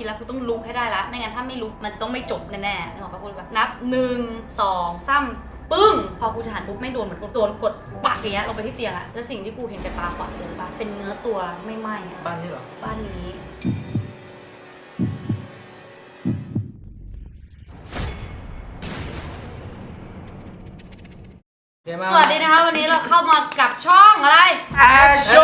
คิดแล้วกูต้องลุกให้ได้ละไม่งั้นถ้าไม่ลุกมันต้องไม่จบแน่ๆนึกออกปะกูเลยแบบนับหนึ่งสองสามปึ้ง พอกูจะหันปุ๊บไม่โดนเหมือนกูโดนกดปักอย่างเงี้ยลงไปที่เตียงอะแล้วสิ่งที่กูเห็นจากตาขวาเลยปะเป็นเนื้อตัวไม่ไหม้อะบ้านนี้เหรอ บ้านนี้ เดี๋ยวมาสวัสดีนะคะวันนี้เราเข้ามากับช่องอะไร แอชโช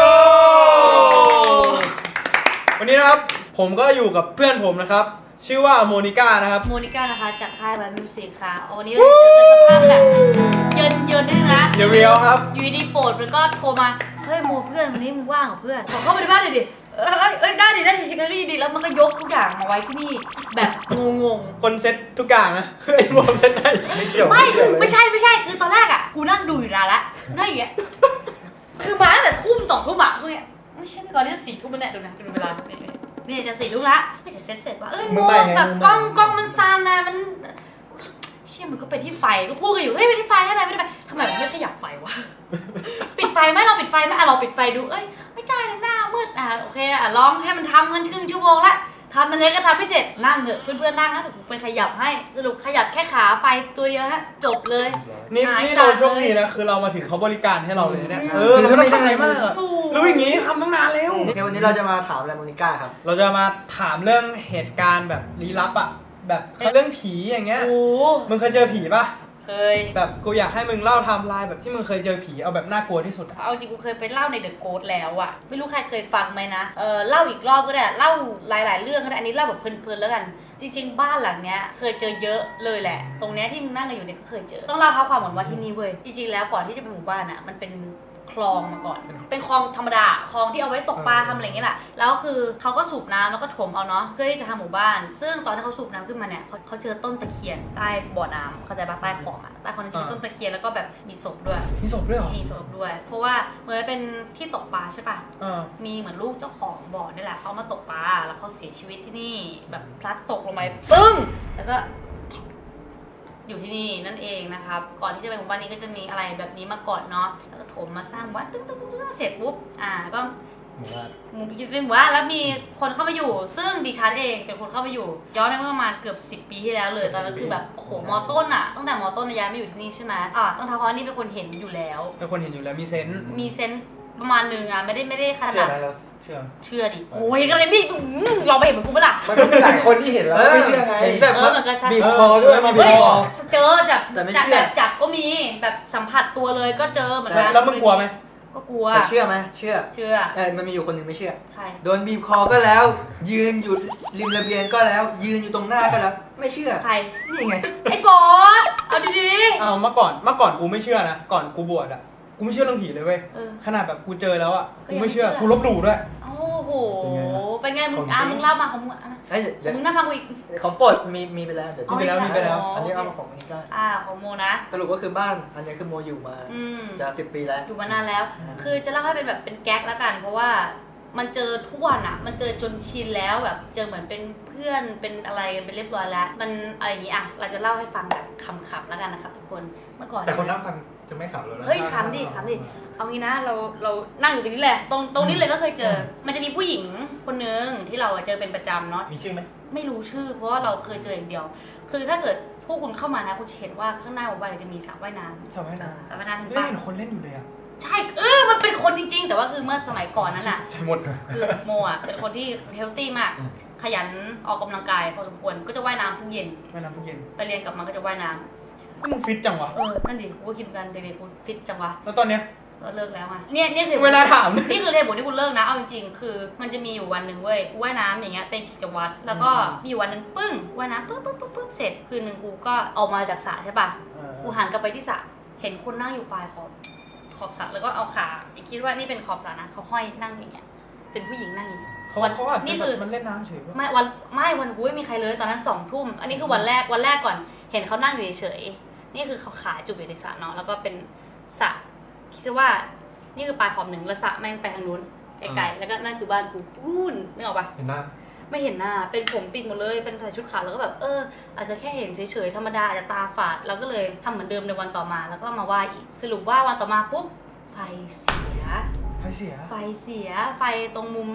วันนี้นะครับ ผมก็อยู่กับเพื่อนผมนะครับ ชื่อว่าโมนิก้านะครับ โมนิก้านะคะจากค่ายไวมิวสิกค่ะ วันนี้เราจะเจอกันสภาพแบบเยินเยินๆนิดนึงนะเรียวๆครับ อยู่ดีๆโปรดมันก็โทรมา เฮ้ยโมเพื่อนวันนี้มึงว่างเหรอเพื่อนขอเข้ามาในบ้านหน่อยดิ เอ้ยเอ้ยเอ้ยได้ดิได้ดิได้ดิดิแล้วมันก็ยกทุกอย่างมาไว้ที่นี่แบบงงคนเซ็ตทุกอย่างนะไอ้โมเซ็ตได้ไม่เกี่ยวๆไม่เกี่ยวเลยไม่ใช่ไม่ใช่คือตอนแรกอะกูนั่งดูอยู่นานละนั่งอย่างเงี้ยคือมาตั้งแต่ทุ่มสองทุ่มอะคือเนี่ยไม่ใช่ก่อนที่จะสี่ทุ่มมันเนี่ยดูนะดูเวลาเนี่ย เนี่ยจะสี่ทุ่มละไม่จะเสร็จเสร็จว่าเอ้ยโมแบบกล้องกล้องมันซานนะมันเชี่ยมันก็เป็นที่ไฟก็พูดกันอยู่เฮ้ยเป็นที่ไฟได้ไหมไม่ได้ไฟทำไมมันไม่ขยับไฟวะ ปิดไฟไหมเราปิดไฟไหมอะเราปิดไฟดูเอ้ยไม่ใช่นะหน้ามืดอะโอเคอะลองให้มันทำกันครึ่งชั่วโมงละทำยังไงก็ทำไม่เสร็จนั่งเถอะเพื่อนๆนั่งนะเดี๋ยวผมไปขยับให้สรุปขยับแค่ขาไฟตัวเดียวฮะจบเลย นี่หายนี่สาเราบโชคเลยดีนะ คือเรามาถึงเขาบริการให้เราเลยเนี่ยอืมเออเราไม่ต้องทำอะไรมากอะ โอ้โห รู้อย่างงี้ทำตั้งนานแล้ว โอเควันนี้เราจะมาถามอะไรโมนิก้าครับ เราจะมาถามเรื่องเหตุการณ์แบบลี้ลับอะแบบเรื่องผีอย่างเงี้ย โอ้โหมึงเคยเจอผีปะเคย แบบกูอยากให้มึงเล่าไทม์ไลน์แบบที่มึงเคยเจอผีเอาแบบน่ากลัวที่สุดอะเอาจริงกูเคยไปเล่าในเดอะโกดแล้วอะไม่รู้ใครเคยฟังไหมนะ เออเล่าอีกรอบก็ได้ เล่าหลาย ๆ เรื่องก็ได้ อันนี้เล่าแบบเพลิน ๆ แล้วกัน จริง ๆ บ้านหลังเนี้ยเคยเจอเยอะเลยแหละ ตรงเนี้ยที่มึงนั่งกันอยู่เนี่ยก็เคยเจอ ต้องเล่าเท้าความก่อนว่าที่นี่เว้ย จริง ๆ แล้วก่อนที่จะเป็นหมู่บ้านอะมันเป็นค ลองมาก่อน เป็นคลองธรรมดาคลองที่เอาไว้ตกปลาทำอะไรอย่างเงี้ยแหละแล้วคือเขาก็สูบน้ำแล้วก็ถมเอาเนาะเพื่อที่จะทำหมู่บ้าน ซึ่งตอนที่เขาสูบน้ำขึ้นมาเนี่ยเขาเขาเจอต้นตะเคียนใต้บ่อน้ำเข้าใจปะใต้คลองอะใต้คลองนั้นจะมีต้นตะเคียนแล้วก็แบบมีศพด้วย มีศพด้วยเหรอมีศพด้วย เพราะว่าเหมือนเป็นที่ตกปลาใช่ปะ เออ มีเหมือนลูกเจ้าของบ่อนี่แหละเขามาตกปลาแล้วเขาเสียชีวิตที่นี่แบบพลัดตกลงไปปึ้ง แล้วก็ อยู่ที่นี่นั่นเองนะครับ ก่อนที่จะไปหมู่บ้านนี้ก็จะมีอะไรแบบนี้มาก่อนเนาะ แล้วก็ถมมาสร้างวัดตึ้งตึ้งตึ้งตึ้งเสร็จปุ๊บ อ่า ก็หมู่บ้านหมู่เป็นหมู่บ้านแล้วมีคนเข้ามาอยู่ ซึ่งดิฉันเองเป็นคนเข้ามาอยู่ ย้อนไปเมื่อประมาณเกือบ 10 ปีที่แล้วเลย ตอนนั้นคือแบบโอ้โหมอต้นอะตั้งแต่มอต้นย้ายมาอยู่ที่นี่ใช่ไหมอ่าต้องท้าความว่านี่เป็นคนเห็นอยู่แล้ว เป็นคนเห็นอยู่แล้วมีเซนส์ มีเซนส์ประมาณหนึ่งอะไม่ได้ไม่ได้ขเชื่อนาดอะไร เราเชื่อเชื่อดิโอ้ยก็เลยไม่อืมลองไปเห็นเหมือนกูเปะล่ามันก็มีหลายคนที่เห็นแล้วไม่เชื่อไง เห็นแบบ เออเหมือนกับฉันบีบคอด้วยมาบีเฮ้บยคอ เจอจับแต่ไม่จับเชื่อ แบบจับก็มีแบบสัมผัสตัวเลยก็เจอเหมือนกันแล้วมึงกลัวไหม ก็กลัวแต่เชื่อไหมเชื่อเชื่อเออมันมีอยู่คนหนึ่งไม่เชื่อใครโดนบีบคอก็แล้ว ยืนอยู่ริมระเบียงก็แล้ว ยืนอยู่ตรงหน้าก็แล้ว ไม่เชื่อ ใคร นี่ไง ไอ้บอสเอาดีอ้าวเมื่อก่อนเมื่อก่อนกูไม่เชื่อนะ ก่อนกูบวชอะ กูไม่เชื่อเรื่องผีเลยเว้ยๆเออ ขนาดแบบกูเจอแล้วอะ ก็กูยังไม่เชื่อไม่เชื่อ กูลบหลู่ด้วย โอ้โห เป็นไงล่ะเป็นไงมึงของอะจริงมึงเล่ามาของมึงอะเอ้ยเดี๋ยวมึงน่าฟังกูอีก ของโปรดมีมีไปแล้วเดี๋ยวมีไปแล้วมีไปแล้ว อันนี้เอามาของโมนิก้าอ่าของโมนะ สรุปก็คือบ้านอันนี้คือโมอยู่มาอืม จะสิบปีแล้ว อยู่มานานแล้วอืมคือจะเล่าให้เป็นแบบเป็นแก๊กแล้วกัน เพราะว่ามันเจอทุกวันอะมันเจอจนชินแล้วแบบเจอเหมือนเป็นเพื่อนเป็นอะไรกันเป็นเรียบร้อยแล้ว มันอะไรอย่างนี้อะเราจะเล่าให้ฟังแบบขำๆแล้วกันนะครับทุกคน เมื่อก่อนแต่คนนั่งฟัง จะไม่ขำแล้วนะเฮ้ยขำดิขำดิ เอางี้นะเราเรานั่งอยู่ตรงนี้แหละ ตรงตรงนี้เลยก็เคยเจอ มันจะมีผู้หญิงคนนึงที่เราอะเจอเป็นประจำเนาะ มีชื่อไหมไม่รู้ชื่อ เพราะว่าเราเคยเจออย่างเดียว คือถ้าเกิดพวกคุณเข้ามานะคุณจะเห็นว่าข้างหน้าหมู่บ้านเนี่ยจะมีสระว่ายน้ชอบไหมนะำสระว่ายน้ำเห็นเฮ้ยปะเห็นคนเล่นอยู่เลยอะใช่ เออ มันเป็นคนจริง ๆ แต่ว่าคือเมื่อสมัยก่อนนั้นอะใช่หมดคือโมอะเป็นคนที่เฮลตี้มาก อืม ขยันออกกำลังกายพอสมควรก็จะว่ายน้ำทุกเย็น แม่น้ำทุกเย็นไปเรียนกลับมาก็จะว่ายน้ำ มึงฟิตจังวะ เออ นั่นดิกูก็คิดเหมือนกันเด็กๆกูฟิตจังวะแล้วตอนเนี้ย ก็เลิกแล้วอะเนี่ยเนี่ยคือเวลาถาม นี่คือเหตุผลที่กูเลิกนะ เอาจริงๆ คือ มันจะมีอยู่วันหนึ่งเว้ย กูว่ายน้ำอย่างเงี้ยเป็นกิจวัตร แล้วก็มีอยู่วันหนึ่งปึ้ง ว่ายน้ำปึ๊บปึ๊บปึ๊บปึ๊บเสร็จ คืนหนึ่งกูก็ออกมาจากสระใช่ปะกูหันกลับไปที่สระ เห็นคนนั่งอยู่ปลายขอบขอบสระ แล้วก็เอาขาอีกคิดว่านี่เป็นขอบสระนะเขาห้อยนั่งอย่างเงี้ย เป็นผู้หญิงนั่งอย่างเงี้ย เขาวันเขาอาจจะนี่แบคืบอมันเล่นน้ำเฉยปะไม่วันไม่วันกูไม่มีใครเลยตอนนั้นสองทุ่มอันนี้คือวันแรกวันแรกก่อน เห็นเขานั่งอยู่เฉยๆ นี่คือเขาขาจุบอยู่ในสระเนาะแล้วก็เป็นสระคิดซะว่านี่คือปลายขอบหนึ่งแล้วสระแม่งไปทางนู้นไกลๆแล้วก็นั่นคือบ้านกูอู้นนึกออกปะเห็นหน้าไม่เห็นหน้า เป็นผมปิดหมดเลย เป็นใส่ชุดขาวแล้วก็แบบ เออ อาจจะแค่เห็นเฉยๆ ธรรมดา อาจจะตาฝาด เราก็เลยทำเหมือนเดิมในวันต่อมา แล้วก็มาไหว้อีก สรุปว่าวันต่อมาปุ๊บ ไฟเสีย ไฟเสีย ไฟเสีย ไฟตรงมุม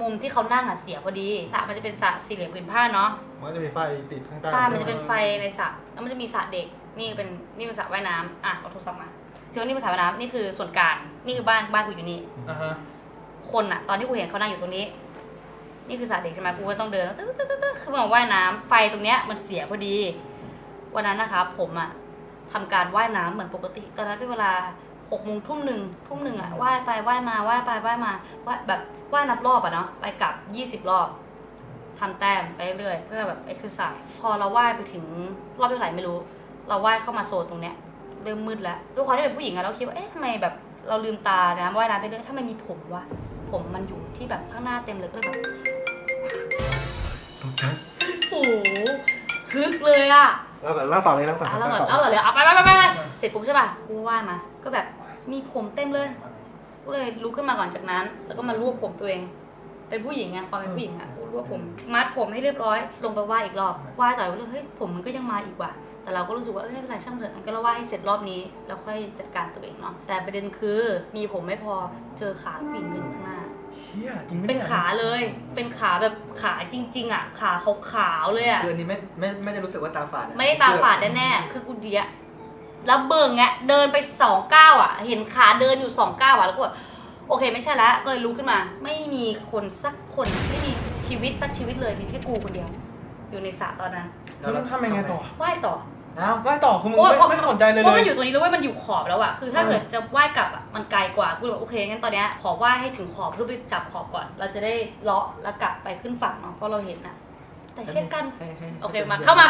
มุมที่เขานั่งอะเสียพอดีสระมันจะเป็นสระสี่เหลี่ยมผืนผ้าเนาะ มันก็จะมีไฟติดข้างใต้ใช่ มันจะเป็นไฟในสระ แล้วมันจะมีสระเด็ก นี่เป็นนี่เป็นสระว่ายน้ำอะเอาโทรศัพท์มาเจอนี่เป็นสระว่ายน้ำนี่คือส่วนกลางนี่คือบ้านบ้านกูอยู่นี่ อ่าฮะคนอะตอนที่กูเห็นเขานั่งอยู่ตรงนี้ นี่คือสระเด็กใช่ไหมกูก็ต้องเดินแล้วตึ๊ดตึ๊ดตึ๊ดตึ๊ดคือมันว่ายน้ำไฟตรงเนี้ยมันเสียพอดี วันนั้นนะคะผมอะทำการว่ายน้ำเหมือนปกติ ตอนนั้นเป็นเวลาหกโมงทุ่มหนึ่งทุ่มหนึ่งอะว่ายไปว่ายมาว่ายไปว่ายมาว่ายแบบว่ายนับรอบอะเนาะไปกลับยี่สิบรอบทำแต้มไปเรื่อยๆเพื่อแบบเอ็กซ์ไซส์พอเราว่ายไปถึงรอบเท่าไหร่ไม่รู้ เราว่ายเข้ามาโซนตรงเนี้ยเริ่มมืดแล้วด้วยความที่เป็นผู้หญิงอะเราคิดว่าเอ๊ะทำไมแบบเราลืมตานะว่ายน้ำไปเรื่อยทำไมมีผมวะผมมันอยู่ที่แบบข้างหน้าเต็มเลยก็เลยแบบตกใจโอ้โหฮึกเลยอะแล้วก่อนเล่าต่อเลยเล่าต่ออะเราก่อนเอาก่อนเลยเอาไปไปไปไปไปเสร็จปุ๊บใช่ป่ะกูก็ว่ายมา ก็แบบมีผมเต็มเลยกูเลยลุกขึ้นมาก่อนจากนั้น แล้วก็มารวบผมตัวเอง เป็นผู้หญิงไงความเป็นผู้หญิงอะกูรวบผม มัดผมให้เรียบร้อย ลงไปว่ายอีกรอบว่ายต่อไปเรื่อยเฮ้ยผมมันก็ยังมาอีกว่ะ แต่เราก็รู้สึกว่าเอ้ยไม่เป็นไรช่างเถอะงั้นก็เราว่ายให้เสร็จรอบนี้แล้วค่อยจัดการตัวเองเนาะแต่ประเด็นคือมีผมไม่พอเจอขาผู้หญิงหนึ่งข้างหน้า เชี่ยจริงไหมเป็นยขาเลย เป็นขาแบบขาจริง ๆ อะ ขาขาวๆเลยอะ คืออันนี้ไม่ไม่ไม่ได้รู้สึกว่าตาฝาดนะไม่ได้ตาฝาดแน่ๆ คือกูเดียแล้วเบิ่งอะเดินไปสองก้าวอะเห็นขาเดินอยู่สองก้าวอะแล้วก็แบบโอเคไม่ใช่แล้วก็เลยลุกขึ้นมา ไม่มีคนสักคน ไม่มีชีวิตสักชีวิตเลย มีแค่กูคนเดียว อยู่ในสระตอนนั้น แล้วต้องทำยังไงต่อว่ายต่ออ้าวว่ายต่อคือมึงโอ้ยไม่เพราะไม่สนใจเลยเพเลราะมันยอยู่ตรงนี้แล้วเว้ยมันอยู่ขอบแล้วอะคือถ้าเกิดจะว่ายกลับอะมันไกลกว่ากูเลยบอกโอเคงั้นตอนเนี้ยขอว่ายให้ถึงขอบเพื่อไปจับขอบก่อน เราจะได้เลาะแล้วกลับไปขึ้นฝั่งเนาะเพราะเราเห็นนะแต่เช่นกันให้ให้โอเคมาเข้ามา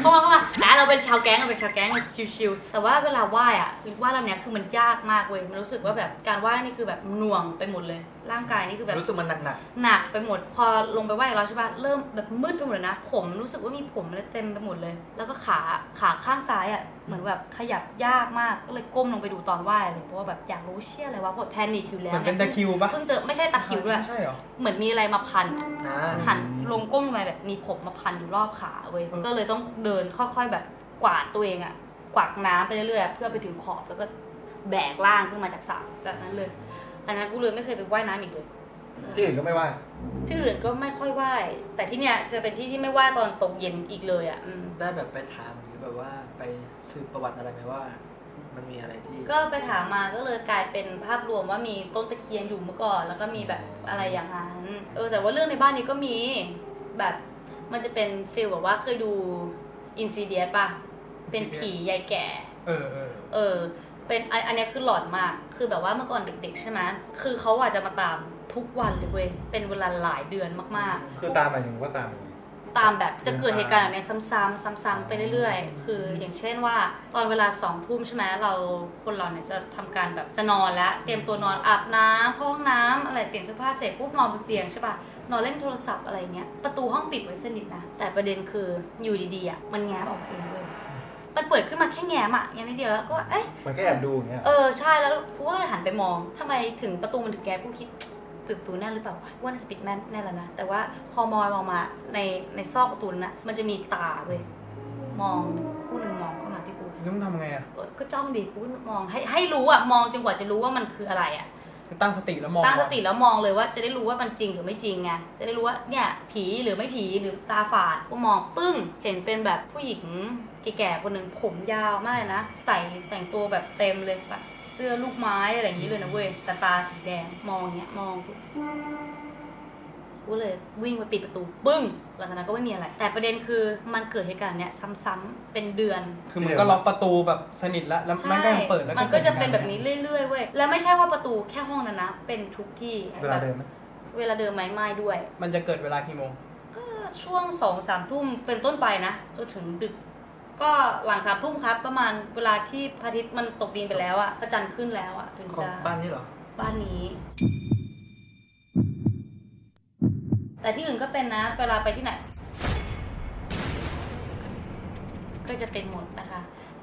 เข้ามาเข้ามานะเราเป็นชาวแก๊งเราเป็นชาวแก๊งมันชิวๆแต่ว่าเวลาว่ายอะคือว่ายเราเนี้ยคือมันยากมากเว้ยมันรู้สึกว่าแบบการว่ายนี่คือแบบหน่วงไปหมดเลย ร่างกายนี่คือแบบรู้สึกมันหนักหนักหนักไปหมด พอลงไปว่ายกับเราใช่ปะเริ่มแบบมืดไปหมดเลยนะ ผมรู้สึกว่ามีผมอะไรเต็มไปหมดเลย แล้วก็ขาขาข้างซ้ายอะเหมือนแบบขยับยากมากก็เลยก้มลงไปดูตอนว่ายเลยเพราะว่าแบบอยากรู้เชี่ยอะไรวะเพราะแพนิคอยู่เหแล้วมือนเป็นตะคริวปะเพิ่งเจอไม่ใช่ตะคริวด้วยไม่ใช่เหรอเหมือนมีอะไรมาพันอะๆนะหันลงก้มลงไปแบบมีผมมาพันอยู่รอบขาเว้ยเออก็เลยต้องเดินค่อยๆแบบกวาดตัวเองอะกวาดน้ำไปเรื่อยๆเพื่อไปถึงขอบแล้วก็แบกร่างขึ้นมาจากสระแบบนั้นเลย อันนั้นกูเลยไม่เคยไปว่ายน้ำอีกเลยที่อื่นก็ไม่ว่าที่อื่นก็ไม่ค่อยว่ายแต่ที่เนี้ยจะเป็นที่ที่ไม่ว่ายตอนตกเย็นอีกเลยอะอืม ได้แบบไปถามหรือแบบว่าไปสืบประวัติอะไรไหมว่า มันมีอะไรที่ ก็ไปถามมาก็เลยกลายเป็นภาพรวมว่ามีต้นตะเคียนอยู่เมื่อก่อน แล้วก็มีแบบอะไรอย่างนั้น เออ แต่ว่าเรื่องในบ้านนี้ก็มีแบบมันจะเป็นฟีลแบบว่าเคยดูอินซีเดียป่ะ เป็นผียายแก่ เออเออเออ เป็นอันอันเนี้ยคือหลอนมาก คือแบบว่าเมื่อก่อนเด็ก ๆ ใช่ไหมคือเขาอาจจะมาตามทุกวันเลยเว้ย เป็นเวลาหลายเดือนมากคือตามหมายถึงว่าตามอย่างนี้ ๆ ตามแบบจะเกิดเหตุการณ์แบบเนี้ยซ้ำๆซ้ำๆไปเรื่อยๆ คืออย่างเช่นว่า ตอนเวลาสองทุ่มใช่ไหมเราคนเราเนี่ยจะทำการแบบจะนอนแล้ว เตรียมตัวนอนอาบน้ำเข้าห้องน้ำอะไรเปลี่ยนเสื้อผ้าเสร็จปุ๊บนอนบนเตียงใช่ปะนอนเล่นโทรศัพท์อะไรเงี้ย ประตูห้องปิดไว้สนิทนะ แต่ประเด็นคืออยู่ดีๆอะมันแง้มออกมาเองเว้ย มันเปิดขึ้นมาแค่แง้มอะแง้มนิดเดียวแล้วก็เอ๊ะมันก็แอบดูอย่างเงี้ย เออใช่แล้วกูก็เลยหันไปมองทำไมถึงประตูมันถึงแก๊สกูคิดปิดประตูแน่นหรือเปล่าวะว่าน่าจะปิดแน่นแน่แล้วนะ แต่ว่าพอมองมองมาในในซอกประตูนั้นนะมันจะมีตาเว้ยมองคู่หนึ่งมองเข้ามาที่กูแล้วมึงทำไงอะ ก็ก็จ้องดิกูมองให้ให้รู้อะมองจนกว่าจะรู้ว่ามันคืออะไรอะ ตั้งสติแล้วมองตั้งสติแล้วมองเลยว่าจะได้รู้ว่ามันจริงหรือไม่จริงไง จะได้รู้ว่าเนี่ยผีหรือไม่ผีหรือตาฝาดก็มองปึ้ง เห็นเป็นแบบผู้หญิง แก่ๆคนหนึ่งผมยาวมากเลยนะ ใส่แต่งตัวแบบเต็มเลยแบบเสื้อลูกไม้อะไรอย่างนี้เลยนะเว้ยแต่ตาสีแดงมองเนี้ยมองกูกูเลยวิ่งไปปิดประตูปึ้งหลังจากนั้นก็ไม่มีอะไร แต่ประเด็นคือมันเกิดเหตุการณ์เนี้ยซ้ำๆเป็นเดือน คือมันก็ล็อกประตูแบบสนิทแล้วแล้วมันก็ยังเปิดแล้วมันก็จะเป็นแบบนี้เรื่อยๆเว้ยแล้วไม่ใช่ว่าประตูแค่ห้องนั้นนะเป็นทุกที่เวลาเดินไหมเวลาเดิมไหมไม่ด้วย มันจะเกิดเวลากี่โมงก็ช่วงสองสามทุ่มเป็นต้นไปนะจนถึงดึก ก็หลังสามทุ่มครับ ประมาณเวลาที่พระอาทิตย์มันตกดินไปแล้วอะพระจันทร์ขึ้นแล้วอะถึงของจะบ้านนี่เหรอ บ้านนี้ แต่ที่อื่นก็เป็นนะ เวลาไปที่ไหน ก็จะเป็นหมดนะคะ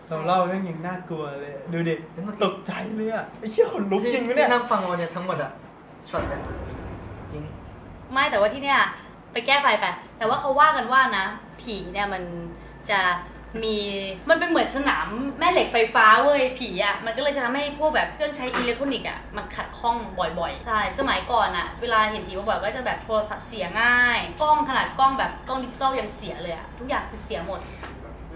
เราเล่าเรื่องยังน่ากลัวเลย ดูดิแล้วเมื่อกี้ตกใจเลยอะไอ้เชี่ยขนลุกที่จริงไหมที่เนี่ยนั่งฟังมาเนี่ยทั้งหมดอะช็อตเนี่ยจริง ไม่แต่ว่าที่เนี่ย ไปแก้ไฟไปแต่ว่าเขาว่ากันว่านะ ผีเนี่ยมันจะ มีมันเป็นเหมือนสนามแม่เหล็กไฟฟ้าเว้ยผีอะมันก็เลยจะทำให้พวกแบบเครื่องใช้อิเล็กทรอนิกส์อะมันขัดข้องบ่อยๆ ใช่ สมัยก่อนอะ เวลาเห็นผีบ่อยๆก็จะแบบโทรศัพท์เสียง่าย กล้องขนาดกล้องแบบกล้องดิจิตอลยังเสียเลยอะทุกอย่างคือเสียหมด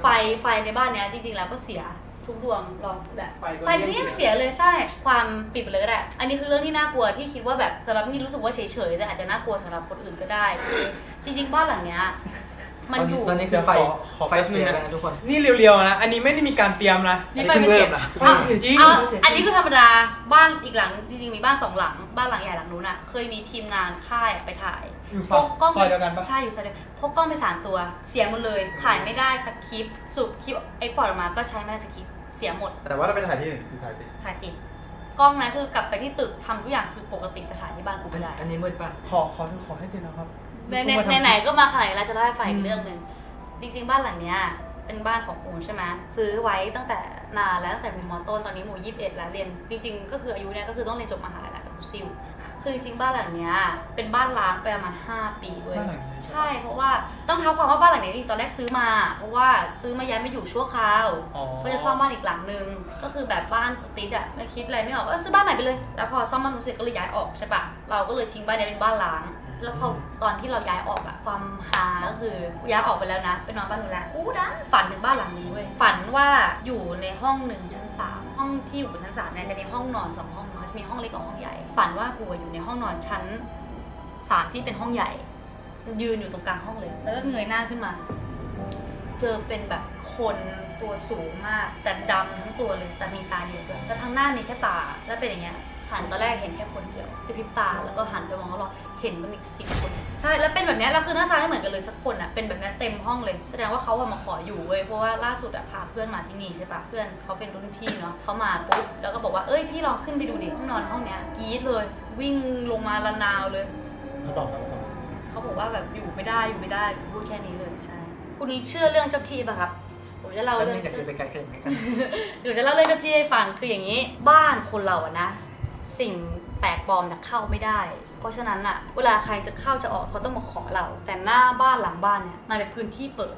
ไฟไฟในบ้านเนี้ยจริงๆแล้วก็เสียทุกดวงรอแบบไฟก็ไฟนี่ยังเสียเลยใช่ ความปิดไปเลยก็ได้อันนี้คือเรื่องที่น่ากลัวที่คิดว่าแบบสำหรับนี่รู้สึกว่าเฉยๆแต่อาจจะน่ากลัวสำหรับคนอื่นก็ได้คือจริงๆบ้านหลังเนี้ย มันอยู่ ตอนนี้คือไฟขอขอไฟเสียไปนะทุกคน นี่เรียวๆนะ อันนี้ไม่ได้มีการเตรียมนะนี่ไฟไม่เสียไฟอ้าวเสียจริงอ้าวไฟเสียจริงอันนี้คือธรรมดา บ้านอีกหลังนึงจริงๆมีบ้านสองหลัง บ้านหลังใหญ่หลังนู้นอะ เคยมีทีมงานค่ายอะไปถ่ายอยู่พฝั่งกกล้องซอยเดียวกันปะใช่อยู่ซอยเดียวพกกล้องไปสามตัว เสียหมดเลย ถ่ายไม่ได้สคริปต์สุดคลิปเอ็กพอร์ตออกมา ก็ใช้ไม่ได้สคริปต์เสียหมด แต่ว่าเราไปถ่ายที่อื่นคือถ่ายติด ถ่ายติดกล้องนั้นคือกลับไปที่ตึกทำทุกอย่างคือปกติไปถ่ายที่บ้านกูอัไม่นได้ อันนี้มืดป่ะ ขอขอขอให้ติดนะครับ ในในในไหนๆก็มาขนาดนี้แล้วจะเล่าให้ฟังอีกเรื่องหนึ่งจริงๆบ้านหลังเนี้ยเป็นบ้านของอูใช่ไหมซื้อไว้ตั้งแต่นานแล้วตั้งแต่เป็นมอต้นตอนนี้หมูยี่สิบเอ็ดแล้วเรียน จริง ๆ ก็คืออายุเนี้ยก็คือต้องเรียนจบมหาลัยแล้วแต่กูซิ่วคือจริงๆบ้านหลังเนี้ยเป็นบ้านล้างไปประมาณห้าปีเว้ยบ้านหลังนี้ใช่เพราะว่าต้องเท้าความว่าบ้านหลังนี้ตอนแรกซื้อมา เพราะว่าซื้อมาย้ายมาอยู่ชั่วคราวอ๋อเพื่อจะซ่อมบ้านอีกหลังนึง ก็คือแบบบ้านติดอะไม่คิดอะไรไม่ออกก็เออซื้อบ้านใหม่ไปเลย แล้วพอซ่อมบ้านเสร็จก็เลยย้ายออกใช่ปะเราก็เลยทิ้งบ้านนี้เป็นบ้านล้าง แล้วพอตอนที่เราย้ายออกอะความฮาก็คือย้ายออกไปแล้วนะไปนอนบ้านนู้นแล้วอู้ดันฝันถึงบ้านหลังนี้เว้ยฝันว่าอยู่ในห้องหนึ่งชั้นสามห้องที่อยู่บนชั้นสามเนี่ยจะมีห้องนอนสองห้องเนาะจะมีห้องเล็กกับห้องใหญ่ ฝันว่ากูอะอยู่ในห้องนอนชั้นสามที่เป็นห้องใหญ่ ยืนอยู่ตรงกลางห้องเลย แล้วก็เงยหน้าขึ้นมา เจอเป็นแบบคนตัวสูงมาก แต่ดำทั้งตัวเลยแต่มีตาเดียวด้วยแล้วทั้งหน้ามีแค่ตาแล้วเป็นอย่างเงี้ยหันตอนแรกเห็นแค่คนเดียวกระพริบตาแล้วก็หันไปมองรอ เห็นมันอีกสิบคนใช่แล้วเป็นแบบเนี้ยแล้วคือหน้าตาไม่เหมือนกันเลยสักคนอะเป็นแบบเนี้ยเต็มห้องเลย แสดงว่าเขาอะมาขออยู่เว้ยเพราะว่าล่าสุดอะพาเพื่อนมาที่นี่ใช่ปะเพื่อนเขาเป็นรุ่นพี่เนาะเขามาปุ๊บแล้วก็บอกว่าเอ้ยพี่ลองขึ้นไปดูดิห้องนอนห้องเนี้ยกรี๊ดเลย วิ่งลงมาละนาวเลยเขาบอกแล้วเขาบอกเขาบอกว่าแบบอยู่ไม่ได้อยู่ไม่ได้พูดแค่นี้เลยใช่คุณเชื่อเรื่องเจ้าที่ปะครับผมจะเล่าแล้วเรื่องนี่จะเจ้าไปไกลขึ้นไปกันเดี๋ยวจะเล่าเรื่องเจ้าที่ให้ฟังคืออย่างนี้ บ้านคนเราอะนะ สิ่งแปลกปลอมนะเข้าไม่ได้ เพราะฉะนั้นอะเวลาใครจะเข้าจะออกเขาต้องมาขอเรา แต่หน้าบ้านหลังบ้านเนี่ยมันเป็นพื้นที่เปิด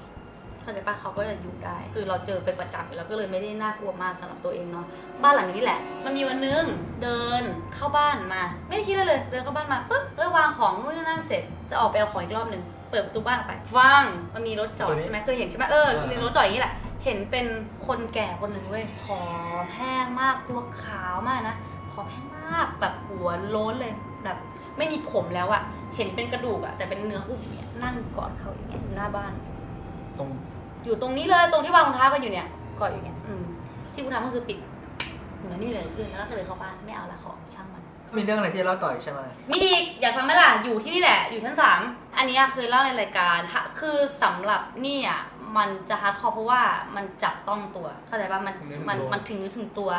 เข้าใจปะเขาก็จะอยู่ได้ คือเราเจอเป็นประจำอยู่แล้วก็เลยไม่ได้น่ากลัวมากสำหรับตัวเองเนาะบ้านหลังนี้แหละ มันมีวันนึงเดินเข้าบ้านมา ไม่ได้คิดอะไรเลย เดินเข้าบ้านมาปุ๊บเออวางของนู่นนี่นั่นเสร็จจะออกไปเอาของอีกรอบหนึ่งเปิดประตูบ้านออกไปฟังมันมีรถจอดใช่ไหมเคยเห็นใช่ไหมเออมีรถจอดอย่างนี้แหละเห็นเป็นคนแก่คนหนึ่งเว้ยผอมแห้งมากตัวขาวมากนะผอมแห้งมากแบบหัวโล้นเลยแบบ ไม่มีผมแล้วอะเห็นเป็นกระดูกอะแต่เป็นเนื้ออุบเนี่ยนั่งกอดเขาอย่างเงี้ยอยู่หน้าบ้าน ตรงอยู่ตรงนี้เลยตรงที่วางรองเท้ากันอยู่เนี่ยกอดอยู่เนี่ยอืมที่กูทำก็คือปิดเหมือนนี่เลยคือแล้วก็เลยเข้าบ้านไม่เอาละของช่างมัน มีเรื่องอะไรที่จะเล่าต่ออีกใช่ไหมมีอีกอยากฟังไหมล่ะอยู่ที่นี่แหละอยู่ชั้นสามอันนี้เคยเล่าในรายการถ้าคือสำหรับนี่อะมันจะฮาร์ดคอร์เพราะว่ามันจับต้องตัวเข้าใจป่ะมันถึงเนื้อถึงมันตัวมันถึงเนื้อถึงตัว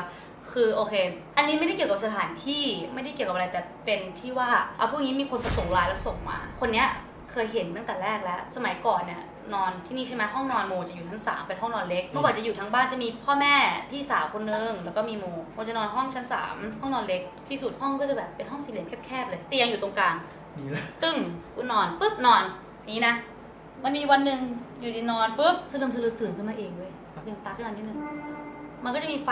คือโอเค อันนี้ไม่ได้เกี่ยวกับสถานที่ไม่ได้เกี่ยวกับอะไรแต่เป็นที่ว่าเอาพวกนี้มีคนประสงค์ไลน์แล้วส่งมา คนเนี้ยเคยเห็นตั้งแต่แรกแล้ว สมัยก่อนเนี่ยนอนที่นี่ใช่ไหมห้องนอนโมจะอยู่ชั้นสามเป็นห้องนอนเล็กเมื่อก่อนจะอยู่ทั้งบ้านจะมีพ่อแม่พี่สาวคนนึงแล้วก็มีโมโมจะนอนห้องชั้นสามห้องนอนเล็กที่สุดห้องก็จะแบบเป็นห้องสี่เหลี่ยมแคบๆเลยเตียงอยู่ตรงกลางนี่แหละตึ้งกูนอนปุ๊บนอนนี้นะมันมีวันหนึ่งอยู่ดีนอนปุ๊บสะดึมสะลือตื่นขึ้นมาเองเว้ยลืมตาขึ้นมานิดนึง มันก็จะมีไฟ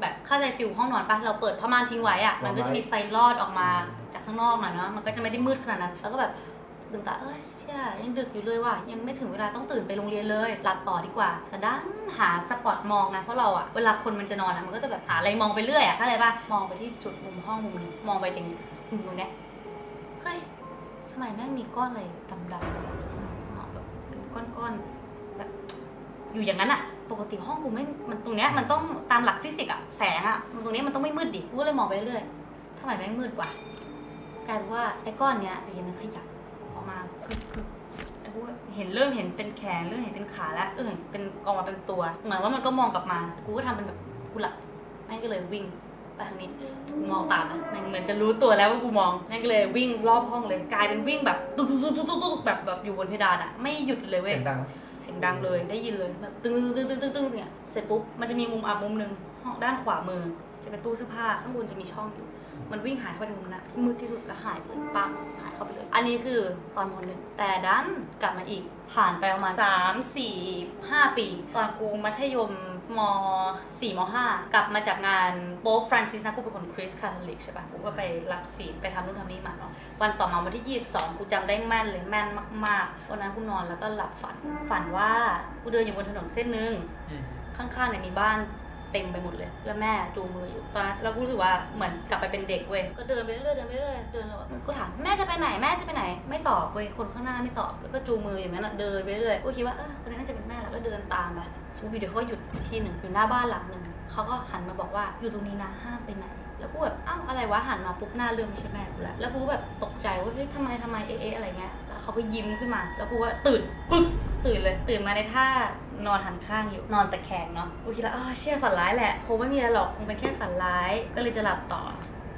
แบบเข้าใจฟิลห้องนอนปะเราเปิดผ้าม่านทิ้งไว้อะมันก็จะมีไฟลอดออกมาจากข้างนอกหน่อยเนาะมันก็จะไม่ได้มืดขนาดนั้นแล้วก็แบบลืมตาเอ้ยเชี่ยยังดึกอยู่เลยว่ะยังไม่ถึงเวลาต้องตื่นไปโรงเรียนเลยหลับต่อดีกว่า แต่ด้านหาสปอตมองนะเพราะเราอะเวลาคนมันจะนอนอะมันก็จะแบบหาอะไรมองไปเรื่อยอะเข้าใจปะมองไปที่จุดมุมห้องมุมหนึงมองไปตรงมุมตรงเนี้ยเฮ้ยทำไมแม่งมีก้อนอะไรดำๆแบบเป็นก้อนๆแบบอยู่อย่างนั้นอะ ปกติห้องกูไม่มันตรงเนี้ยมันต้องตามหลักฟิสิกส์อะแสงอะมันตรงเนี้ยมันต้องไม่มืดดิกูก็เลยมองไปเรื่อยทำไมแม่งมืดวะกลายเป็นว่าไอ้ก้อนเนี้ยอยู่ดีมันขยับออกมาคือคือไอ้กูเห็นเริ่มเห็นเป็นแขนเริ่มเห็นเป็นขาแล้วเออเห็นเป็นกองมาเป็นตัวเหมือนว่ามันก็มองกลับมากูก็ทำเป็นแบบกูหลับแม่งก็เลยวิ่งไปทางนี้กูมองตามนะแม่งเหมือนจะรู้ตัวแล้วว่ากูมองแม่งก็เลยวิ่งรอบห้องเลยกลายเป็นวิ่งแบบตุ๊กตุ๊กตุ๊กตุ๊กตุ๊กแบบแบบอยู่บนเพดานอะไม่หยุดเลยเว้ย เสียงดังเลยได้ยินเลยแบบตึ้งตึ้งตึ้งตึ้งตึ้งเนี่ยเสร็จปุ๊บมันจะมีมุมอับมุมหนึ่งห้องด้านขวามือ จะเป็นตู้เสื้อผ้าข้างบนจะมีช่องอยู่ มันวิ่งหายเข้าไปในมุมนั้นที่มืดที่สุดแล้วหายไปปังหายเข้าไปเลย อันนี้คือตอนมหนึ่งแต่ดันกลับมาอีกผ่านไปประมาณ3 4 5ปี ตอนกูมัธยม ม4ม5กลับมาจากงานโป๊ปฟรานซิสนะกูเป็นคนคริสต์คาทอลิกใช่ปะกูก็ไปรับศีลไปทำนู่นทำนี่มาเนาะวันต่อมาวันที่ 22 กูจำได้แม่นเลยแม่นมากๆวันนั้นกูนอนแล้วก็หลับฝัน ฝันว่ากูเดินอยู่บนถนนเส้นหนึ่งอืม ข้างๆเนี่ยมีบ้าน เต็มไปหมดเลย แล้วแม่จูงมืออยู่ตอนนั้นเราก็รู้สึกว่าเหมือนกลับไปเป็นเด็กเว้ยก็เดินไปเรื่อยเดินไปเรื่อยเดินแล้วก็ถามแม่จะไปไหนแม่จะไปไหน ไม่ตอบเว้ยคนข้างหน้าไม่ตอบแล้วก็จูงมืออย่างนั้นอะเดินไปเรื่อยก็คิดว่าเออคนนี้น่าจะเป็นแม่แล้วก็เดินตามไปสมมติเดี๋ยวเขาก็หยุดที่หนึ่งอยู่หน้าบ้านหลังหนึ่งเขาก็หันมาบอกว่าอยู่ตรงนี้นะห้ามไปไหนแล้วกูแบบอ้าวอะไรวะหันมาปุ๊บหน้าเริ่มไม่ใช่แม่กูแล้วแล้วกูแบบตกใจว่าเฮ้ยทำไมทำไมเอ๊ะอะอะไรเงี้ย เขาก็ยิ้มขึ้นมา แล้วกูว่าตื่นปึ๊บตื่นเลย ตื่นมาในท่านอนหันข้างอยู่นอนตะแคงเนาะกูคิดแล้วอ๋อเชื่อฝันร้ายแหละคงไม่มีอะไรหรอกคงเป็นแค่ฝันร้าย ก็เลยจะหลับต่อ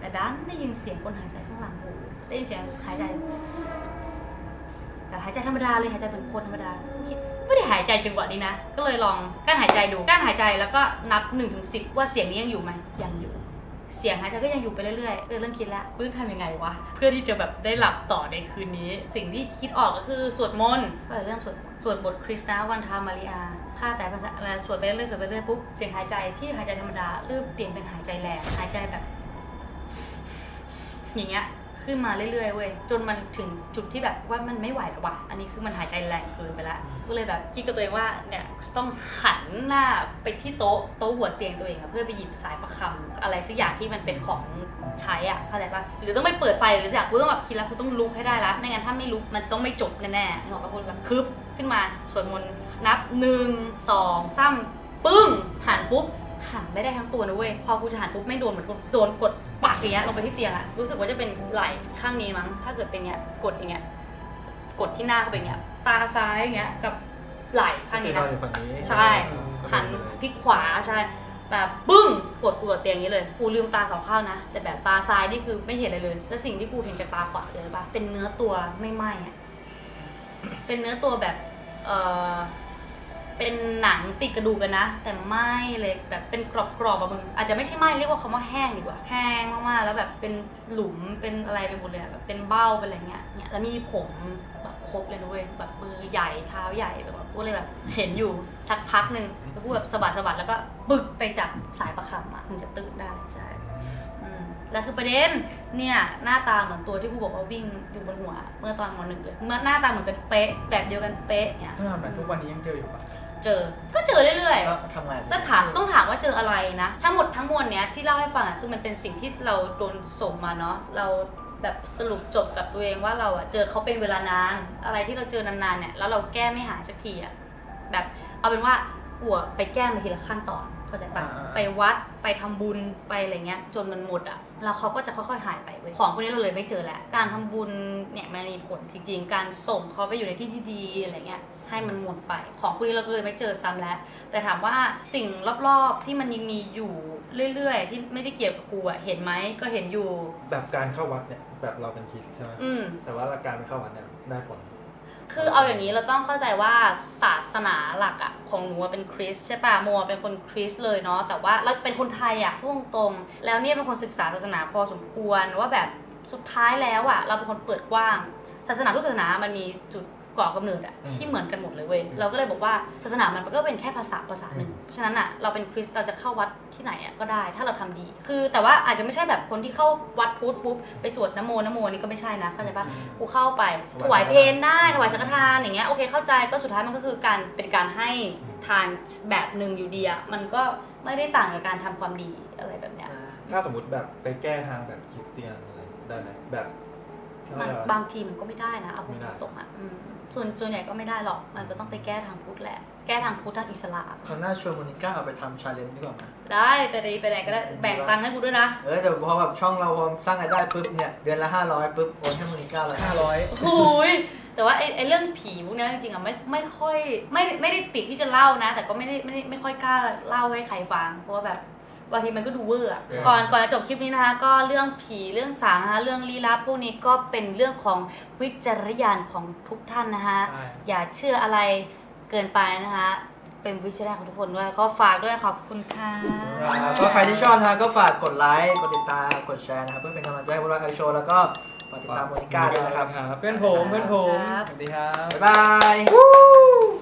แต่ดันได้ยินเสียงคนหายใจข้างหลังหูได้ยินเสียงหายใจแบบหายใจธรรมดาเลยหายใจเหมือนคนธรรมดากูคิดไม่ได้หายใจจังหวะนี้นะ ก็เลยลองกั้นหายใจดูกั้นหายใจแล้วก็นับ1นถึงสิว่าเสียงนี้ยังอยู่ไหมยังอยู่ เสียงหายใจก็ยังอยู่ไปเรื่อยๆเลยเริ่มคิดแล้วกูจะทำยังไงวะเพื่อที่จะแบบได้หลับต่อในคืนนี้ สิ่งที่คิดออกก็คือสวดมนต์ก็เลยเริ่มสวดสวดบทคริสต์นะวันธามาริอาข้าแต่ภาษาอะไรสวดไปเรื่อยๆสวดไปเรื่อยปุ๊บเสียงหายใจที่หายใจธรรมดาเริ่มเปลี่ยนเป็นหายใจแรงหายใจแบบ อย่างเงี้ย ขึ้นมาเรื่อยๆเว้ยจนมันถึงจุดที่แบบว่ามันไม่ไหวแล้ววะอันนี้คือมันหายใจแรงเกินไปละก็เลยแบบคิดกับตัวเองว่าเนี่ยต้องหันหน้าไปที่โต๊ะโต๊ะหัวเตียงตัวเองอะเพื่อไปหยิบสายประคำอะไรสักอย่างที่มันเป็นของใช้อะเข้าใจปะหรือต้องไปเปิดไฟหรือสักอย่างกูต้องแบบคิดแล้วกูต้องลุกให้ได้ละไม่งั้นถ้าไม่ลุกมันต้องไม่จบแน่ๆนึกออกปะกูแบบคึบขึ้นมาสวดมนต์นับหนึ่งสองสามปึ้งหันปุ๊บหันไม่ได้ทั้งตัวนะเว้ยพอกูจะหันปุ๊บไม่โดนเหมือนโดนกด ปักอย่างเงี้ยลงไปที่เตียงอะรู้สึกว่าจะเป็นไหล่ข้างนี้มั้ง ถ้าเกิดเป็นเงี้ยกดอย่างเงี้ยกดที่หน้าเข้าไปอย่างเงี้ยตาซ้ายอย่างเงี้ยกับไหล่ข้างนี้เรานะอยู่ฝั่งนี้ใช่ หันพลิกขวาใช่แบบปึ้งกดกูกับเตียงอย่างนี้เลย กูลืมตาสองข้างนะ แต่แบบตาซ้ายนี่คือไม่เห็นอะไรเลย แล้วสิ่งที่กูเห็นจากตาขวาคืออะไรปะเป็นเนื้อตัวไม่ไหม้อะเป็นเนื้อตัวแบบ เออ เป็นหนังติดกระดูกกันนะ แต่ไหม้เลยแบบเป็นกรอบๆอะมึงอาจจะไม่ใช่ไหม้เรียกว่าคำว่าแห้งดีกว่า แห้งมากๆแล้วแบบเป็นหลุมเป็นอะไรไปหมดเลยอะแบบเป็นเบ้าเป็นอะไรเงี้ยเนี่ยแล้วมีผมแบบครบเลยนะเว้ยแบบมือใหญ่เท้าใหญ่แบบกูเลยแบบเห็นอยู่สักพักหนึ่งแล้วกูแบบสะบัดสะบัดแล้วก็ปึกไปจับสายประคำอะถึงจะตื่นได้ใช่แล้วคือประเด็นเนี่ยหน้าตาเหมือนตัวที่กูบอกว่าวิ่งอยู่บนหัว เมื่อตอนมหนึ่งเลยเมื่อหน้าตาเหมือนกันเป๊ะแบบเดียวกันเป๊ะเนี่ยถ้าแบบทุกวันนี้ยังเจออยู่ปะ เจอ ก็เจอเรื่อยแล้วทำไงๆถ้าถามต้องถามว่าเจออะไรนะ ทั้งหมดทั้งมวลเนี้ยที่เล่าให้ฟังอะคือมันเป็นสิ่งที่เราโดนส่งมาเนาะเราแบบสรุปจบกับตัวเองว่าเราอะเจอเขาเป็นเวลานาน อะไรที่เราเจอนานๆเนี่ยแล้วเราแก้ไม่หายสักทีอะแบบเอาเป็นว่าหัวไปแก้มาทีละขั้นตอน เข้าใจปะอ่าๆ ไปวัดไปทำบุญไปอะไรเงี้ย จนมันหมดอะแล้วเขาก็จะค่อยๆหายไปเว้ยของพวกนี้เราเลยไม่เจอแล้วการทำบุญเนี่ยมันมีผลจริงๆ การส่งเขาไปอยู่ในที่ที่ดีอะไรเงี้ยให้มันหมดไป ของพวกนี้เราก็เลยไม่เจอซ้ำแล้ว แต่ถามว่าสิ่งรอบๆที่มันยังมีอยู่เรื่อยๆ ที่ไม่ได้เกี่ยวกับกูอะเห็นไหมก็เห็นอยู่ แบบการเข้าวัดเนี่ยแบบเราเป็นคริสต์ใช่ไหมอืม แต่ว่าการไปเข้าวัดเนี่ยได้ผล คือเอาอย่างนี้เราต้องเข้าใจว่าศาสนาหลักอะของหนูเป็นคริสใช่ปะโมอะเป็นคนคริสเลยเนาะแต่ว่าเราเป็นคนไทยอะพูดตรงๆแล้วเนี่ยเป็นคนศึกษาศาสนาพอสมควรว่าแบบสุดท้ายแล้วอะเราเป็นคนเปิดกว้าง ศาสนาทุกศาสนามันมีจุด ก่อกำเนิดอะอืมที่เหมือนกันหมดเลยเว้ยเราก็เลยบอกว่าศาสนามันก็เป็นแค่ภาษาภาษาหนึ่งอืมเพราะฉะนั้นอะเราเป็นคริสต์เราจะเข้าวัดที่ไหนอะก็ได้ ถ้าเราทำดี คือ แต่ว่าอาจจะไม่ใช่แบบคนที่เข้าวัดพุทธปุ๊บไปสวดนะโมนะโมนี่ก็ไม่ใช่นะเข้าใจปะกูเข้าไปถวายเพลนได้ถวายสังฆทานอย่างเงี้ยโอเคเข้าใจก็สุดท้ายมันก็คือการเป็นการให้ทานแบบหนึ่งอยู่ดีอะมันก็ไม่ได้ต่างกับการทำความดีอะไรแบบเนี้ยถ้าสมมติแบบไปแก้ทางแบบคริสเตียนอะไรได้ไหมแบบมันบางทีมันก็ไม่ได้นะเอาพูไม่ดได้ตรงๆอะอืม ส่วนส่วนใหญ่ก็ไม่ได้หรอก มันก็ต้องไปแก้ทางพุทธแหละ แก้ทางพุทธทางอิสลามคราวหน้าชวนโมนิก้าเอาไปทำชาเลนจ์ดีกว่าไหมได้ไปไหนไปไหนก็ได้แบ่งตังค์ให้กูด้วยนะ เออแต่พอแบบช่องเราพอสร้างรายได้ปุ๊บเนี่ยเดือนละห้าร้อยปุ๊บโอนให้โมนิก้าเลยห้าร้อยโอ้ยแต่ว่าไอ้ไอ้เรื่องผีพวกเนี้ยจริงๆอะไม่ไม่ค่อยไม่ไม่ได้ติดที่จะเล่านะ แต่ก็ไม่ได้ไม่ได้ไม่ค่อยกล้าเล่าให้ใครฟังเพราะว่าแบบ บางทีมันก็ดูเวอร์อะก่อนก่อนจะจบคลิปนี้นะคะ ก็เรื่องผีเรื่องสางนะคะเรื่องลี้ลับพวกนี้ก็เป็นเรื่องของวิจารณญาณของทุกท่านนะคะใช่ อย่าเชื่ออะไรเกินไปนะคะไปเป็นวิชแรกของทุกคนด้วยก็ฝากด้วยขอบคุณค่ะ ครับก็ใครที่ชอบนะฮะก็ฝากกดไลค์ กดติดตาม กดแชร์นะครับเพื่อเป็นกำลังใจให้พวกเราไอโชว์แล้วก็ฝากติดตามโมนิก้าด้วยนะครับ เพื่อนผมเพื่อนผม ครับ สวัสดีครับ บ๊ายบาย